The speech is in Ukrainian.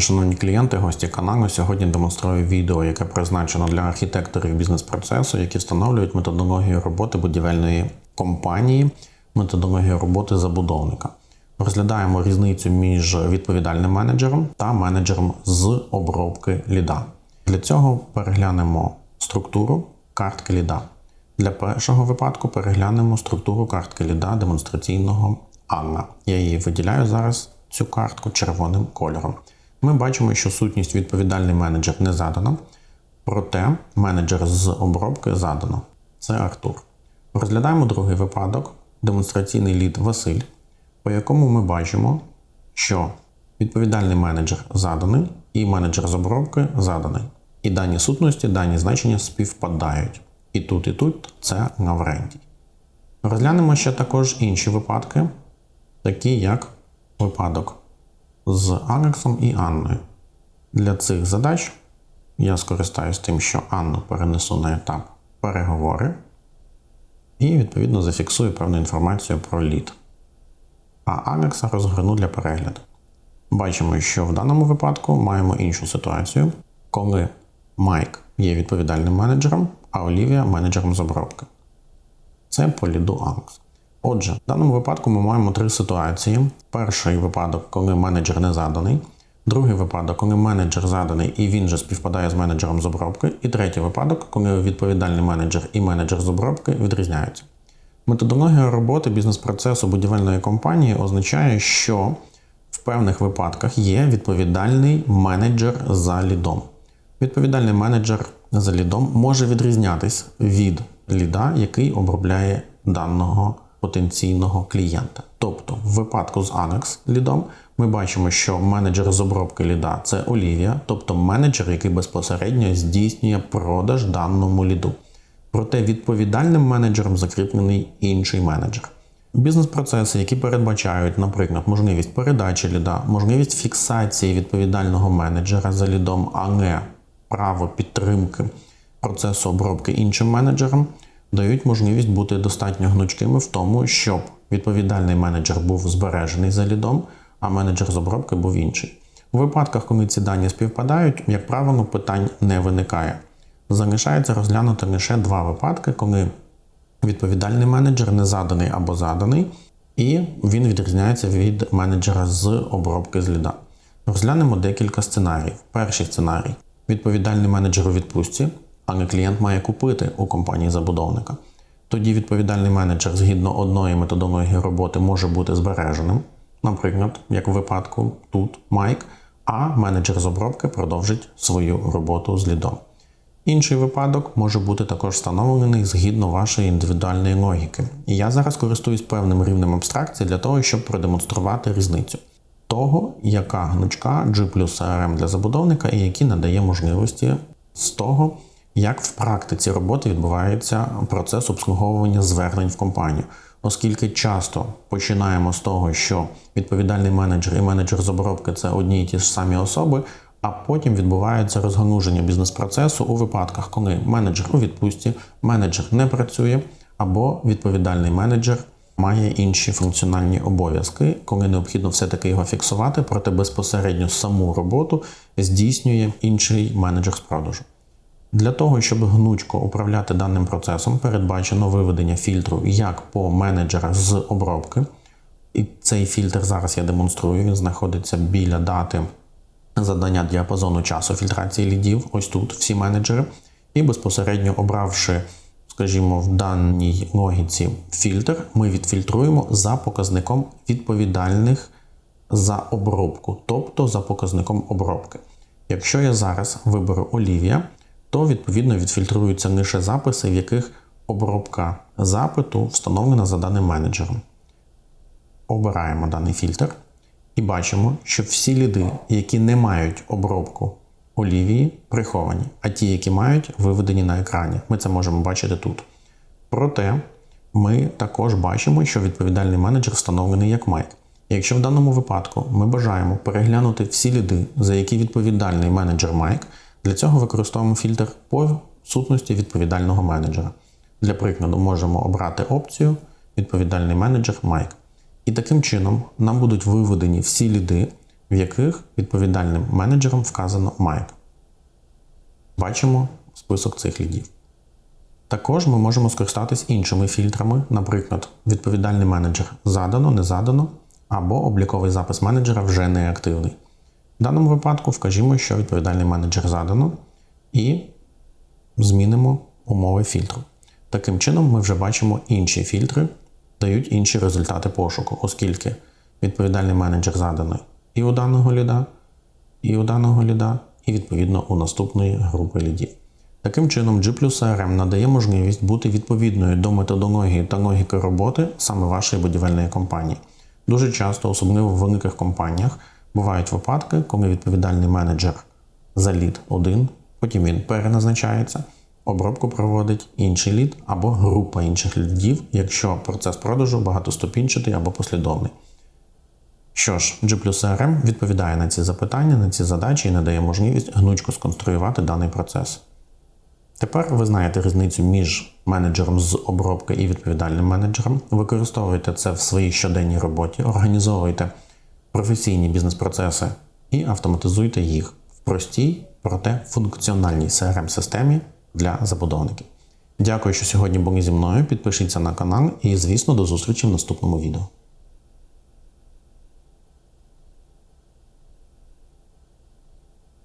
Шановні клієнти, гості каналу, сьогодні демонструю відео, яке призначено для архітекторів бізнес-процесу, які встановлюють методологію роботи будівельної компанії, методологію роботи забудовника. Розглядаємо різницю між відповідальним менеджером та менеджером з обробки ліда. Для цього переглянемо структуру картки ліда. Для першого випадку переглянемо структуру картки ліда демонстраційного Анна. Я її виділяю зараз цю картку червоним кольором. Ми бачимо, що сутність відповідальний менеджер не задана, проте менеджер з обробки задано. Це Артур. Розглядаємо другий випадок, демонстраційний лід Василь, по якому ми бачимо, що відповідальний менеджер заданий і менеджер з обробки заданий. І дані сутності, дані значення співпадають. І тут, і тут це Наврентій. Розглянемо ще також інші випадки, такі як випадок з Алексом і Анною. Для цих задач я скористаюсь тим, що Анну перенесу на етап переговори і, відповідно, зафіксую певну інформацію про лід. А Алекса розгорну для перегляду. Бачимо, що в даному випадку маємо іншу ситуацію, коли Майк є відповідальним менеджером, а Олівія менеджером з обробки. Це по ліду Алекс. Отже, в даному випадку ми маємо три ситуації: перший випадок, коли менеджер не заданий, другий випадок, коли менеджер заданий і він же співпадає з менеджером з обробки, і третій випадок, коли відповідальний менеджер і менеджер з обробки відрізняються. Методологія роботи бізнес-процесу будівельної компанії означає, що в певних випадках є відповідальний менеджер за лідом. Відповідальний менеджер за лідом може відрізнятись від ліда, який обробляє даного потенційного клієнта. Тобто, в випадку з Annex лідом ми бачимо, що менеджер з обробки ліда це Олівія, тобто менеджер, який безпосередньо здійснює продаж даному ліду. Проте відповідальним менеджером закріплений інший менеджер. Бізнес-процеси, які передбачають, наприклад, можливість передачі ліда, можливість фіксації відповідального менеджера за лідом, а не право підтримки процесу обробки іншим менеджером, дають можливість бути достатньо гнучкими в тому, щоб відповідальний менеджер був збережений за лідом, а менеджер з обробки був інший. У випадках, коли ці дані співпадають, як правило, питань не виникає. Залишається розглянути лише два випадки, коли відповідальний менеджер не заданий або заданий, і він відрізняється від менеджера з обробки з ліда. Розглянемо декілька сценаріїв. Перший сценарій відповідальний менеджер у відпустці, але клієнт має купити у компанії забудовника. Тоді відповідальний менеджер згідно одної методології роботи може бути збереженим, наприклад, як у випадку тут Майк, а менеджер з обробки продовжить свою роботу з лідом. Інший випадок може бути також встановлений згідно вашої індивідуальної логіки. І я зараз користуюсь певним рівнем абстракції для того, щоб продемонструвати різницю того, яка гнучка G плюс CRM для забудовника і які надає можливості з того, як в практиці роботи відбувається процес обслуговування звернень в компанію. Оскільки часто починаємо з того, що відповідальний менеджер і менеджер з обробки це одні і ті ж самі особи, а потім відбувається розгануження бізнес-процесу у випадках, коли менеджер у відпустці, менеджер не працює, або відповідальний менеджер має інші функціональні обов'язки, коли необхідно все-таки його фіксувати, проте безпосередньо саму роботу здійснює інший менеджер з продажу. Для того, щоб гнучко управляти даним процесом, передбачено виведення фільтру як по менеджерах з обробки. І цей фільтр зараз я демонструю, він знаходиться біля дати задання діапазону часу фільтрації лідів, ось тут всі менеджери, і безпосередньо обравши, скажімо, в даній логіці фільтр, ми відфільтруємо за показником відповідальних за обробку, тобто за показником обробки. Якщо я зараз виберу Олівія, то відповідно відфільтруються лише записи, в яких обробка запиту встановлена за даним менеджером. Обираємо даний фільтр і бачимо, що всі ліди, які не мають обробку олівії, приховані, а ті, які мають, виведені на екрані. Ми це можемо бачити тут. Проте ми також бачимо, що відповідальний менеджер встановлений як Майк. Якщо в даному випадку ми бажаємо переглянути всі ліди, за які відповідальний менеджер Майк, для цього використовуємо фільтр по сутності відповідального менеджера. Для прикладу, можемо обрати опцію Відповідальний менеджер Майк. І таким чином нам будуть виведені всі ліди, в яких відповідальним менеджером вказано Майк. Бачимо список цих лідів. Також ми можемо скористатись іншими фільтрами, наприклад, відповідальний менеджер задано, не задано, або обліковий запис менеджера вже не активний. В даному випадку вкажімо, що відповідальний менеджер задано, і змінимо умови фільтру. Таким чином, ми вже бачимо інші фільтри, дають інші результати пошуку, оскільки відповідальний менеджер заданий і у даного ліда, і у даного ліда, і відповідно у наступної групи лідів. Таким чином, G CRM надає можливість бути відповідною до методології та логіки роботи саме вашої будівельної компанії. Дуже часто, особливо в великих компаніях, бувають випадки, коли відповідальний менеджер за лід один, потім він переназначається, обробку проводить інший лід або група інших лідів, якщо процес продажу багатоступінчатий або послідовний. Що ж, G CRM відповідає на ці запитання, на ці задачі і надає можливість гнучко сконструювати даний процес. Тепер ви знаєте різницю між менеджером з обробки і відповідальним менеджером. Використовуйте це в своїй щоденній роботі, організовуйте професійні бізнес-процеси і автоматизуйте їх в простій, проте функціональній CRM-системі для забудовників. Дякую, що сьогодні були зі мною. Підпишіться на канал і, звісно, до зустрічі в наступному відео.